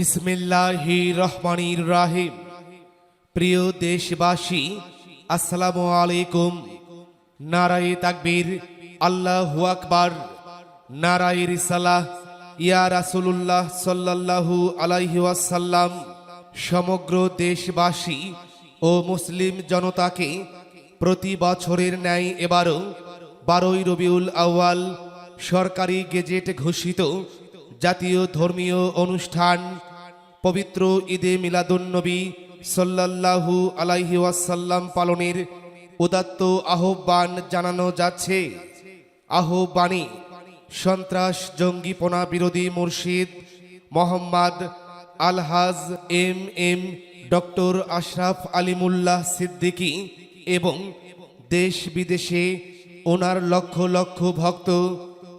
বিসমিল্লাহি রহমানির রাহিম। প্রিয় দেশবাসী, আসসালামু আলাইকুম। নারায়ে তাকবীর, আল্লাহু আকবার। নারায়ে ইয়া আলাইহি সমগ্র দেশবাসী ও মুসলিম জনতাকে প্রতি বছরের ন্যায় এবারও বারোই রবিউল আউয়াল সরকারি গেজেট ঘোষিত জাতীয় ধর্মীয় অনুষ্ঠান পবিত্র ঈদে মিলাদুন্নবী সাল্লাল্লাহু আলাইহি ওয়াসাল্লাম পালনের উদাত্ত আহ্বান জানানো যাচ্ছে। আহ্বানে সন্ত্রাস জঙ্গিপনা বিরোধী মুর্শিদ Mohammad Alhaj M M doctor Ashraf Alimullah Siddiqui এবং দেশ বিদেশে ওনার লক্ষ লক্ষ ভক্ত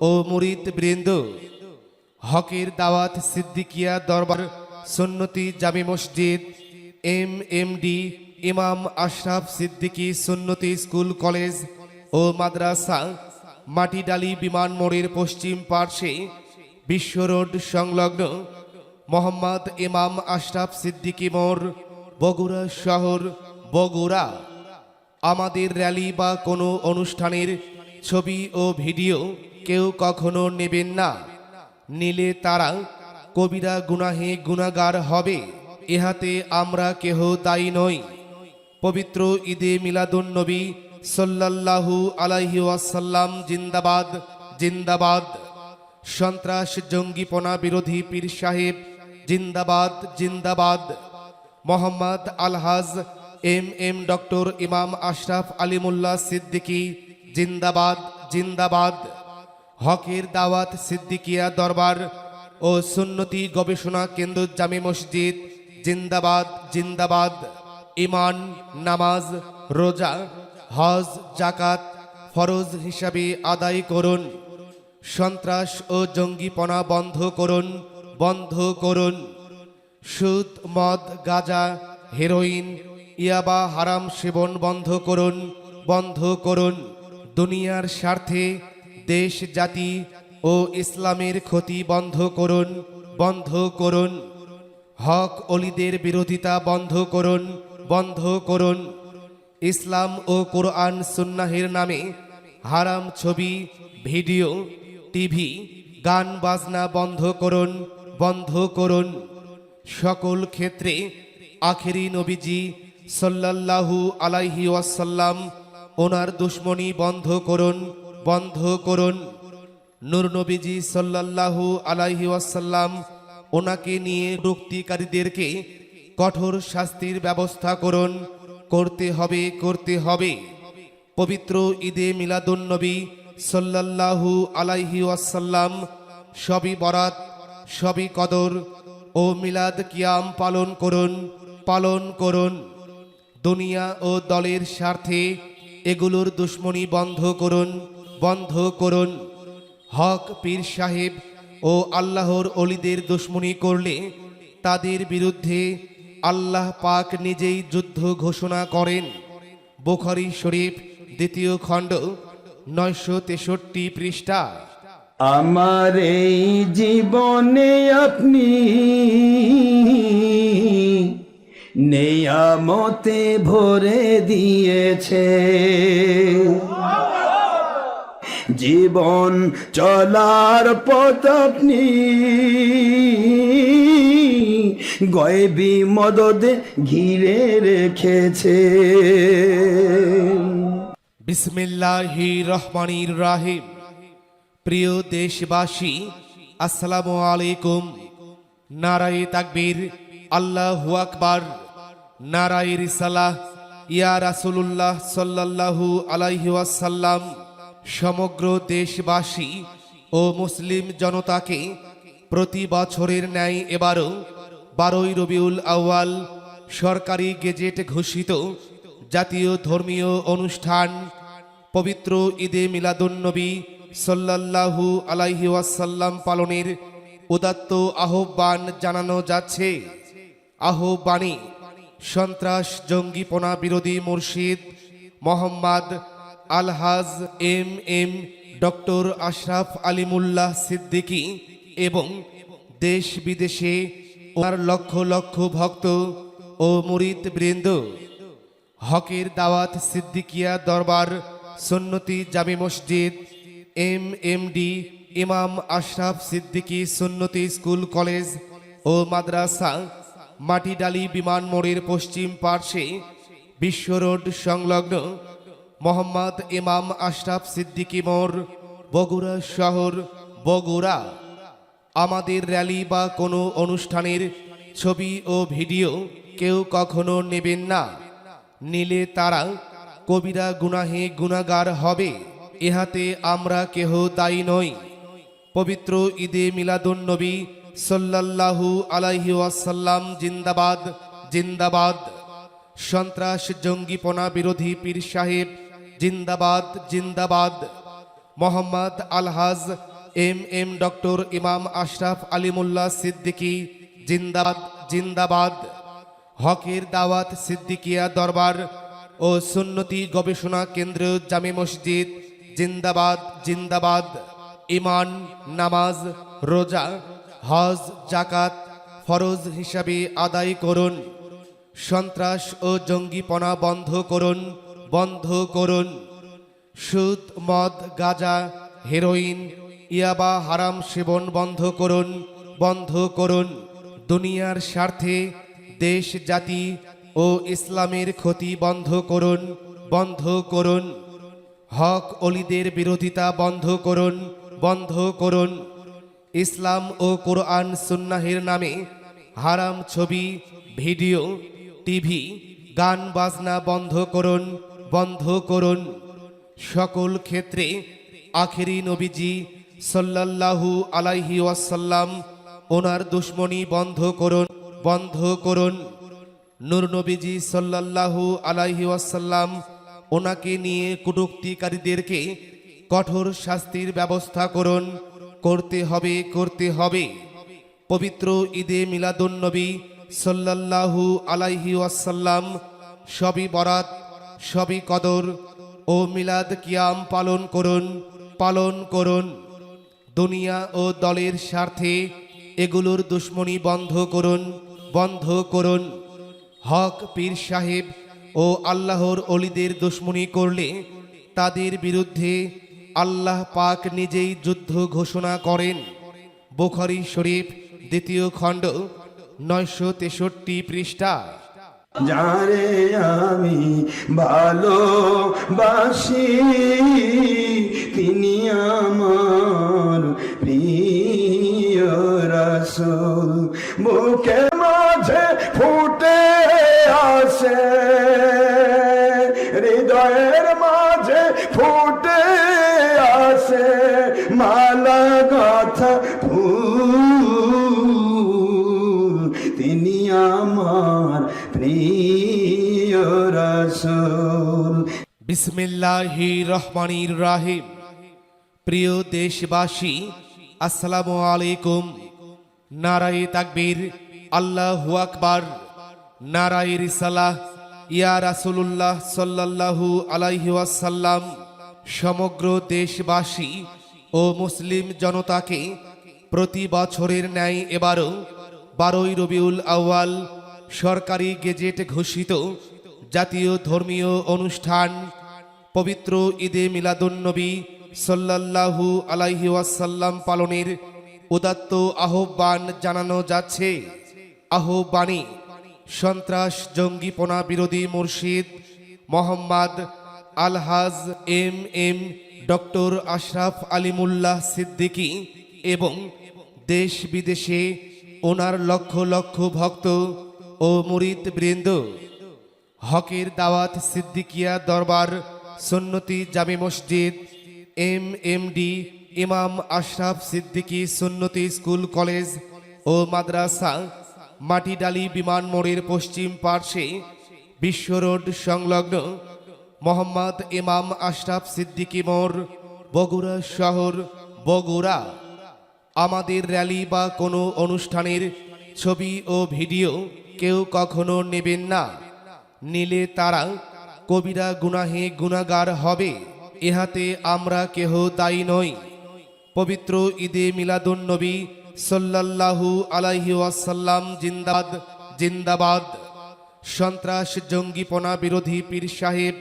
ও মুরিদ বৃন্দ হকের দাওয়াত সিদ্দিকিয়া দরবার সুন্নতি জামি মসজিদ এম এম ডি ইমাম আশরাফ সিদ্দিকী সুন্নতি স্কুল কলেজ ও মাদ্রাসা, মাটিডালি বিমান মোড়ের পশ্চিম পার্শ্বে বিশ্ব রোড সংলগ্ন মোহাম্মদ ইমাম আশরাফ সিদ্দিকী মোড়, বগুড়া শহর, বগুড়া। আমাদের র্যালি বা কোনো অনুষ্ঠানের ছবি ও ভিডিও কেউ কখনো নেবেন না। নিলে তারা কবিরা গুনাহে গুনাগার হবে, ইহাতে আমরা কেহ দায়ী নই। পবিত্র ঈদে মিলাদুন্নবী সাল্লাল্লাহু আলাইহি ওয়াসাল্লাম জিন্দাবাদ জিন্দাবাদ। সন্ত্রাস জঙ্গিপনা বিরোধী পীর সাহেব, জিন্দাবাদ জিন্দাবাদ। Mohammad Alhaj M M doctor Imam Ashraf Alimullah Siddiqui, জিন্দাবাদ জিন্দাবাদ। হকের দাওয়াত সিদ্দিকিয়া দরবার ও সুন্নতি গবেষণা কেন্দ্র জামি মসজিদ, জিন্দাবাদ জিন্দাবাদ ইমান নামাজ, রোজা, হজ জাকাত ফরজ হিসাবে আদায় করুন। সন্ত্রাস ও জঙ্গিপনা বন্ধ করুন বন্ধ করুন। সুদ, মদ, গাজা, হেরোইন, ইয়াবা, হারাম সেবন বন্ধ করুন বন্ধ করুন। দুনিয়ার স্বার্থে দেশ, জাতি ও ইসলামের ক্ষতি বন্ধ করুন বন্ধ করুন। হক অলিদের বিরোধিতা বন্ধ করুন বন্ধ করুন। ইসলাম ও কোরআন সুন্নাহের নামে হারাম ছবি, ভিডিও, টিভি, গান, বাজনা বন্ধ করুন বন্ধ করুন। সকল ক্ষেত্রে আখেরি নবীজি সাল্লাল্লাহু আলাইহি ওয়াসাল্লাম ওনার দুশ্মনী বন্ধ করুন বন্ধ করুন। নূর নবীজি সাল্লাল্লাহু আলাইহি ওয়াসাল্লাম ওনাকে নিয়ে রুক্তিকারীদেরকে কঠোর শাস্তির ব্যবস্থা করুন। করতে হবে করতে হবে। পবিত্র ঈদে মিলাদুন্নবী সাল্লাল্লাহু আলাইহি ওয়াসাল্লাম সবই বরাত, সবই কদর ও মিলাদ কিয়াম পালন করুন পালন করুন। দুনিয়া ও দলের স্বার্থে এগুলোর দুশ্মনী বন্ধ করুন বন্ধ করুন। হক পীর সাহেব ও আল্লাহর অলিদের দুশ্মনী করলে তাদের বিরুদ্ধে আল্লাহ পাক নিজেই যুদ্ধ ঘোষণা করেন। বুখারি শরীফ, দ্বিতীয় খণ্ড, নয়শো তেষট্টি পৃষ্ঠা। আমার এই জীবনে আপনি নেয়ামতে ভরে দিয়েছে। জীবন চলার পথ আপনি। গয়বি মদদে ঘিরে রেখেছে। বিসমিল্লাহি রহমানির রাহিম। প্রিয় দেশবাসী, আসসালামু আলাইকুম। নারায়ে তাকবীর, আল্লাহু আকবার। নারায়ে রিসালাহ, ইয়া রাসূলুল্লাহ সাল্লাল্লাহু আলাইহি ওয়াসাল্লাম। সমগ্র দেশবাসী ও মুসলিম জনতাকে প্রতি বছরের ন্যায় এবারও বারোই রবিউল আউয়াল সরকারি গেজেট ঘোষিত জাতীয় ধর্মীয় অনুষ্ঠান পবিত্র ঈদে মিলাদুন্নবী সাল্লাল্লাহু আলাইহি ওয়াসাল্লাম পালনের উদাত্ত আহ্বান জানানো যাচ্ছে। আহ্বানে সন্ত্রাস জঙ্গিপনা বিরোধী মুর্শিদ Mohammad Alhaj M M doctor Ashraf Alimullah Siddiqui এবং দেশ বিদেশে ওনার লক্ষ লক্ষ ভক্ত ও মুরিদ বৃন্দ। হকের দাওয়াত সিদ্দিকিয়া দরবার সুন্নতি জামি মসজিদ এম এম ডি ইমাম আশরাফ সিদ্দিকী সুন্নতি স্কুল কলেজ ও মাদ্রাসা মাটিডালি বিমান মোড়ের পশ্চিম পার্শ্বে বিশ্ব রোড সংলগ্ন মোহাম্মদ ইমাম আশরাফ সিদ্দিকী মোড়, বগুড়া শহর, বগুড়া। আমাদের র্যালি বা কোনো অনুষ্ঠানের ছবি ও ভিডিও কেউ কখনো নেবেন না। নিলে তারা কবিরা গুনাহে গুনাগার হবে, ইহাতে আমরা কেহ দায়ী নই। পবিত্র ঈদে মিলাদুন নবী সাল্লাল্লাহু আলাইহি ওয়াসাল্লাম জিন্দাবাদ জিন্দাবাদ। সন্ত্রাস জঙ্গিপনা বিরোধী পীর সাহেব জিন্দাবাদ জিন্দাবাদ। Mohammad Alhaj, M M doctor Imam Ashraf Alimullah Siddiqui, জিন্দাবাদ জিন্দাবাদ। হকের দাওয়াত সিদ্দিকিয়া দরবার ও সুন্নতি গবেষণা কেন্দ্র জামে মসজিদ, জিন্দাবাদ জিন্দাবাদ। ইমান, নামাজ, রোজা, হজ জাকাত ফরজ হিসাবে আদায় করুন। সন্ত্রাস ও জঙ্গিপনা বন্ধ করুন। বন্ধ করুন। সুদ, মদ, গাজা, হেরোইন, ইয়াবা, হারাম, সেবন বন্ধ করুন বন্ধ করুন। দুনিয়ার স্বার্থে দেশ, জাতি ও ইসলামের ক্ষতি বন্ধ করুন বন্ধ করুন। হক অলিদের বিরোধিতা বন্ধ করুন বন্ধ করুন। ইসলাম ও কোরআন সুন্নাহের নামে হারাম ছবি, ভিডিও, টিভি, গান, বাজনা বন্ধ করুন বন্ধ করুন। সকল ক্ষেত্রে আখেরি নবীজি সাল্লাল্লাহু আলাইহি ওয়াসাল্লাম ওনার দুশ্মনী বন্ধ করুন বন্ধ করুন। নূর নবীজি সাল্লাল্লাহু আলাইহি ওয়াসাল্লাম ওনাকে নিয়ে কটুক্তিকারীদেরকে কঠোর শাস্তির ব্যবস্থা করুন। করতে হবে করতে হবে। পবিত্র ঈদে মিলাদুন নবী সাল্লাল্লাহু আলাইহি ওয়াসাল্লাম সবই বরাত সবই কদর ও মিলাদ কিয়াম পালন করুন পালন করুন। দুনিয়া ও দলের স্বার্থে এগুলোর দুশ্মনী বন্ধ করুন বন্ধ করুন। হক পীর সাহেব ও আল্লাহর অলিদের দুশ্মনী করলে তাদের বিরুদ্ধে আল্লাহ পাক নিজেই যুদ্ধ ঘোষণা করেন। বুখারী শরীফ দ্বিতীয় খণ্ড নয়শো তেষট্টি পৃষ্ঠা যারে আমি ভালোবাসি তিনি আমার প্রিয় রসুল। বুকে মাঝে ফুটে আসে। বিসমিল্লাহি রহমানির রাহিম। প্রিয় দেশবাসী, আসসালামু আলাইকুম। নারায়ে তাকবীর, আল্লাহু আকবার। নারায়ে রিসালাহ, ইয়া রাসূলুল্লাহ সাল্লাল্লাহু আলাইহি ওয়াসাল্লাম। সমগ্র দেশবাসী ও মুসলিম জনতাকে প্রতি বছরের ন্যায় এবারও বারোই রবিউল আউয়াল সরকারি গেজেট ঘোষিত জাতীয় ধর্মীয় অনুষ্ঠান পবিত্র ঈদে মিলাদুন্নবী সাল্লাল্লাহু আলাইহি ওয়াসাল্লাম পালনের উদাত্ত আহ্বান জানানো যাচ্ছে। আহ্বানে সন্ত্রাস জঙ্গিপনা বিরোধী মুর্শিদ Mohammad Alhaj M M doctor Ashraf Alimullah Siddiqui এবং দেশ বিদেশে ওনার লক্ষ লক্ষ ভক্ত ও মুরিদ বৃন্দ হকের দাওয়াত সিদ্দিকিয়া দরবার সুন্নতি জামি মসজিদ এম এম ডি ইমাম আশরাফ সিদ্দিকী সুন্নতি স্কুল কলেজ ও মাদ্রাসা, মাটিডালি বিমান মোড়ের পশ্চিম পার্শ্বে বিশ্ব রোড সংলগ্ন মোহাম্মদ ইমাম আশরাফ সিদ্দিকী মোড়, বগুড়া শহর, বগুড়া। আমাদের র্যালি বা কোনো অনুষ্ঠানের ছবি ও ভিডিও কেউ কখনো নেবেন না। নিলে তারা কবিরা গুনাহে গুনাগার হবে, ইহাতে আমরা কেহ দায়ী নই। পবিত্র ঈদে মিলাদুন নবী সাল্লাল্লাহু আলাইহি ওয়াসাল্লাম জিন্দাবাদ জিন্দাবাদ। সন্ত্রাস জঙ্গিপনা বিরোধী পীর সাহেব,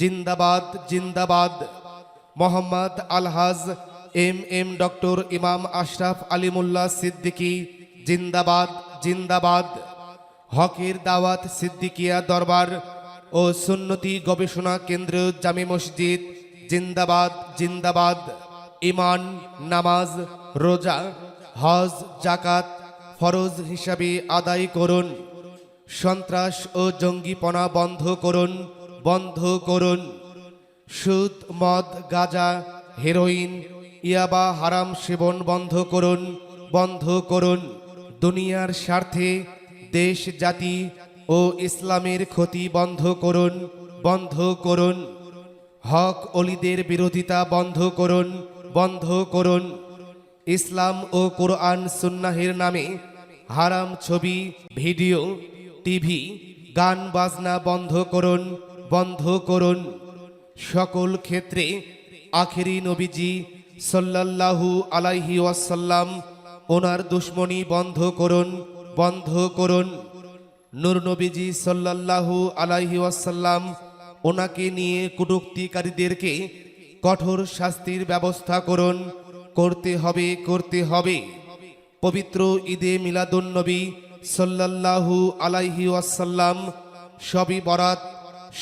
জিন্দাবাদ জিন্দাবাদ। Mohammad Alhaj M M doctor Imam Ashraf Alimullah Siddiqui, জিন্দাবাদ জিন্দাবাদ। হকের দাওয়াত সিদ্দিকিয়া দরবার ও সুন্নতি গবেষণা কেন্দ্র জামে মসজিদ, জিন্দাবাদ জিন্দাবাদ ইমান নামাজ, রোজা, হজ জাকাত ফরজ হিসাবে আদায় করুন। সন্ত্রাস ও জঙ্গিপনা বন্ধ করুন বন্ধ করুন। সুদ, মদ, গাজা, হেরোইন, ইয়াবা, হারাম সেবন বন্ধ করুন বন্ধ করুন। দুনিয়ার স্বার্থে দেশ, জাতি ও ইসলামের ক্ষতি বন্ধ করুন বন্ধ করুন। হক অলিদের বিরোধিতা বন্ধ করুন বন্ধ করুন। ইসলাম ও কোরআন সুন্নাহের নামে হারাম ছবি, ভিডিও, টিভি, গান বাজনা বন্ধ করুন বন্ধ করুন। সকল ক্ষেত্রে আখেরি নবীজি সাল্লাল্লাহু আলাইহি ওয়াসাল্লাম ওনার দুশ্মনী বন্ধ করুন বন্ধ করুন। নূর নবীজি সাল্লাল্লাহু আলাইহি ওয়াসাল্লাম ওনাকে নিয়ে কটূক্তিকারীদেরকে কঠোর শাস্তির ব্যবস্থা করুন। করতে হবে করতে হবে। পবিত্র ঈদে মিলাদুন্নবী সাল্লাল্লাহু আলাইহি ওয়াসাল্লাম সবই বরাত,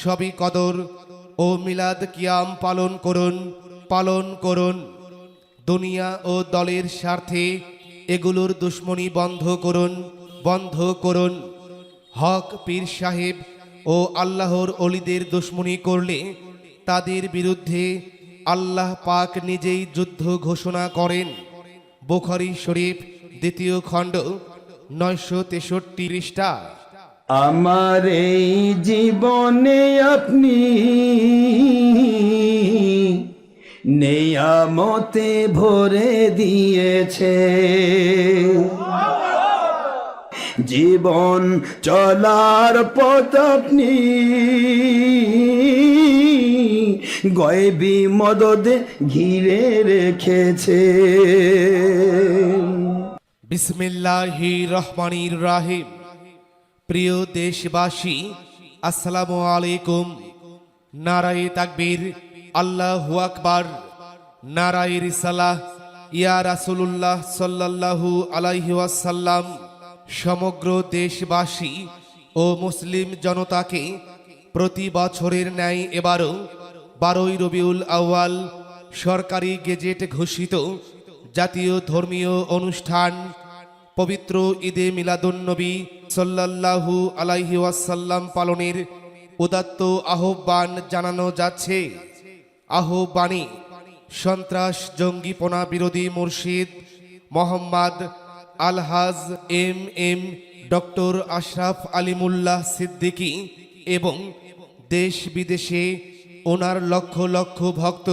সবই কদর ও মিলাদ কিয়াম পালন করুন পালন করুন। দুনিয়া ও দলের স্বার্থে এগুলোর দুশ্মনী বন্ধ করুন বন্ধ করুন। হক পীর সাহেব ও আল্লাহর অলিদের দুশ্মনী করলে তাদের বিরুদ্ধে আল্লাহ পাক নিজেই যুদ্ধ ঘোষণা করেন। বুখারী শরীফ, দ্বিতীয় খণ্ড, নয়শো তেষট্টি পৃষ্ঠা। আমার এই জীবনে আপনি নেয়ামতে ভরে দিয়েছে। জীবন চলার পথ আপনি। গয়বি মদদে ঘিরে রেখেছে। বিসমিল্লাহি রহমানির রাহিম। প্রিয় দেশবাসী, আসসালামু আলাইকুম। নারায়ে তাকবীর, আল্লাহু আকবার। নারায়ে রিসালাহ, ইয়া রাসূলুল্লাহ সাল্লাল্লাহু আলাইহি ওয়াসাল্লাম। সমগ্র দেশবাসী ও মুসলিম জনতাকে প্রতি বছরের ন্যায় এবারও বারোই রবিউল আউয়াল সরকারি গেজেট ঘোষিত জাতীয় ধর্মীয় অনুষ্ঠান পবিত্র ঈদে মিলাদুন্নবী সাল্লাল্লাহু আলাইহি ওয়াসাল্লাম পালনের উদাত্ত আহ্বান জানানো যাচ্ছে। আহ্বানে সন্ত্রাস জঙ্গিপনা বিরোধী মুর্শিদ Mohammad Alhaj M M doctor Ashraf Alimullah Siddiqui এবং দেশ বিদেশে ওনার লক্ষ লক্ষ ভক্ত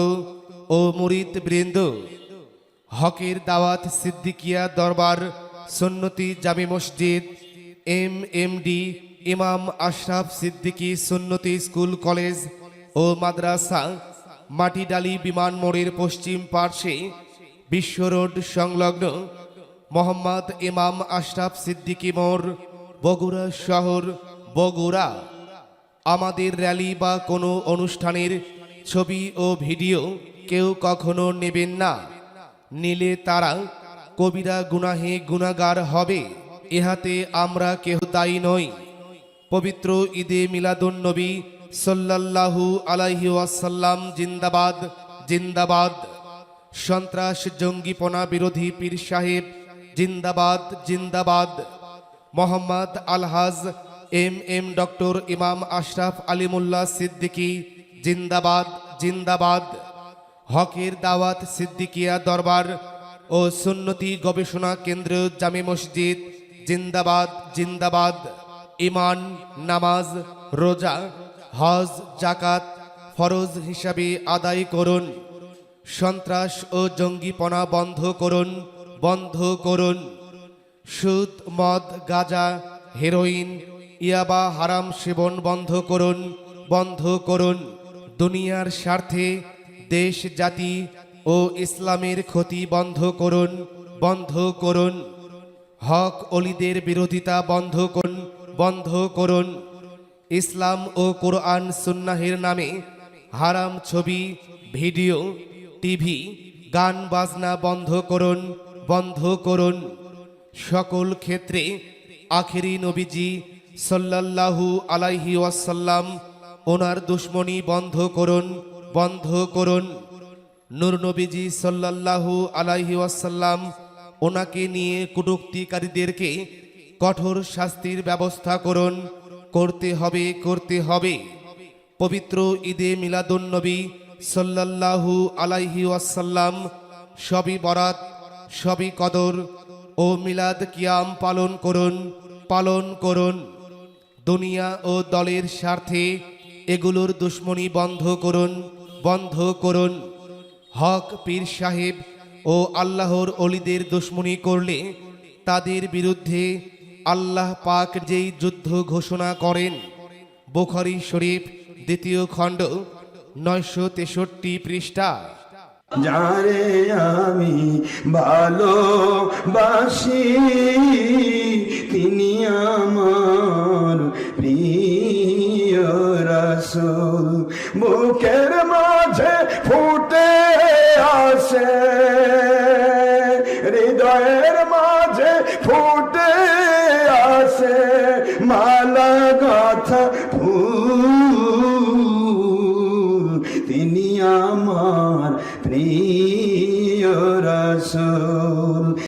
ও মুরিদ বৃন্দ হকের দাওয়াত সিদ্দিকিয়া দরবার সুন্নতি জামি মসজিদ এম এম ডি ইমাম আশরাফ সিদ্দিকী সুন্নতি স্কুল কলেজ ও মাদ্রাসা মাটিডালি বিমান মোড়ের পশ্চিম পার্শ্বে বিশ্ব রোড সংলগ্ন মোহাম্মদ ইমাম আশরাফ সিদ্দিকী মোড় বগুড়া শহর, বগুড়া। আমাদের র্যালি বা কোনো অনুষ্ঠানের ছবি ও ভিডিও কেউ কখনো নেবেন না। নিলে তারা কবিরা গুনাহে গুনাগার হবে। ইহাতে আমরা কেহ দায়ী নই। পবিত্র ঈদে মিলাদুন নবী সাল্লাল্লাহু আলাইহি ওয়াসাল্লাম জিন্দাবাদ জিন্দাবাদ। সন্ত্রাস জঙ্গিপনা বিরোধী পীর সাহেব জিন্দাবাদ জিন্দাবাদ। Mohammad Alhaj, M M doctor Imam Ashraf Alimullah Siddiqui, জিন্দাবাদ জিন্দাবাদ। হকের দাওয়াত সিদ্দিকিয়া দরবার ও সুন্নতি গবেষণা কেন্দ্র জামে মসজিদ, জিন্দাবাদ জিন্দাবাদ। ইমান, নামাজ, রোজা, হজ জাকাত ফরজ হিসাবে আদায় করুন। সন্ত্রাস ও জঙ্গিপনা বন্ধ করুন। বন্ধ করুন। সুদ, মদ, গাজা, হেরোইন, ইয়াবা, হারাম, সেবন বন্ধ করুন বন্ধ করুন। দুনিয়ার স্বার্থে দেশ, জাতি ও ইসলামের ক্ষতি বন্ধ করুন বন্ধ করুন। হক অলিদের বিরোধিতা বন্ধ করুন বন্ধ করুন। ইসলাম ও কোরআন সুন্নাহের নামে হারাম ছবি, ভিডিও, টিভি, গান, বাজনা বন্ধ করুন বন্ধ করুন। সকল ক্ষেত্রে আখেরি নবীজি সাল্লাল্লাহু আলাইহি ওয়াসাল্লাম ওনার দুশ্মনী বন্ধ করুন বন্ধ করুন। নূর নবীজি সাল্লাল্লাহু আলাইহি ওয়াসাল্লাম ওনাকে নিয়ে কটূক্তিকারীদেরকে কঠোর শাস্তির ব্যবস্থা করুন। করতে হবে করতে হবে। পবিত্র ঈদে মিলাদুন্নবী সাল্লাল্লাহু আলাইহি ওয়াসাল্লাম সবই বরাত সবই কদর ও মিলাদ কিয়াম পালন করুন পালন করুন। দুনিয়া ও দলের স্বার্থে এগুলোর দুশ্মনী বন্ধ করুন বন্ধ করুন। হক পীর সাহেব ও আল্লাহর অলিদের দুশ্মনী করলে তাদের বিরুদ্ধে আল্লাহ পাক যেই যুদ্ধ ঘোষণা করেন, বুখারী শরীফ দ্বিতীয় খণ্ড নয়শো তেষট্টি পৃষ্ঠা যারে আমি ভালো বাসি তিনি আমার প্রিয় রসুল। বুকের মাঝে ফুটে আসে।